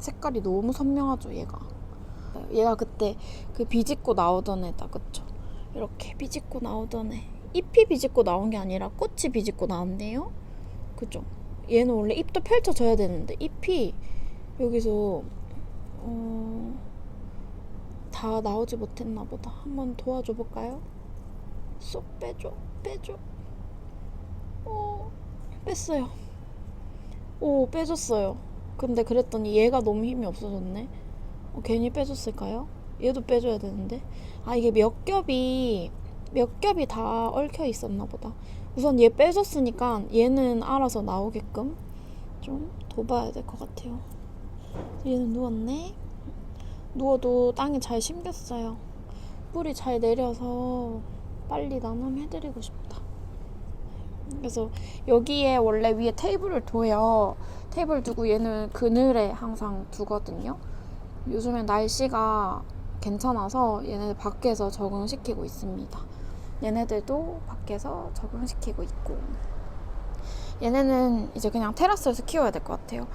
색깔이 너무 선명하죠, 얘가. 얘가 그때 그 비집고 나오던 애다, 그쵸? 이렇게 비집고 나오던 애. 잎이 비집고 나온 게 아니라 꽃이 비집고 나왔네요? 그죠? 얘는 원래 잎도 펼쳐져야 되는데 잎이 여기서 어, 다 나오지 못했나 보다. 한번 도와줘 볼까요? 쏙 빼줘, 빼줘. 어, 뺐어요. 오, 빼줬어요. 근데 그랬더니 얘가 너무 힘이 없어졌네. 어, 괜히 빼줬을까요? 얘도 빼줘야 되는데. 아, 이게 몇 겹이, 몇 겹이 다 얽혀 있었나 보다. 우선 얘 빼줬으니까 얘는 알아서 나오게끔 좀 둬봐야 될 것 같아요. 얘는 누웠네. 누워도 땅에 잘 심겼어요. 뿌리 잘 내려서 빨리 나눔해드리고 싶다. 그래서 여기에 원래 위에 테이블을 둬요. 테이블 두고 얘는 그늘에 항상 두거든요. 요즘에 날씨가 괜찮아서 얘네들 밖에서 적응시키고 있습니다. 얘네들도 밖에서 적응시키고 있고. 얘네는 이제 그냥 테라스에서 키워야 될 것 같아요.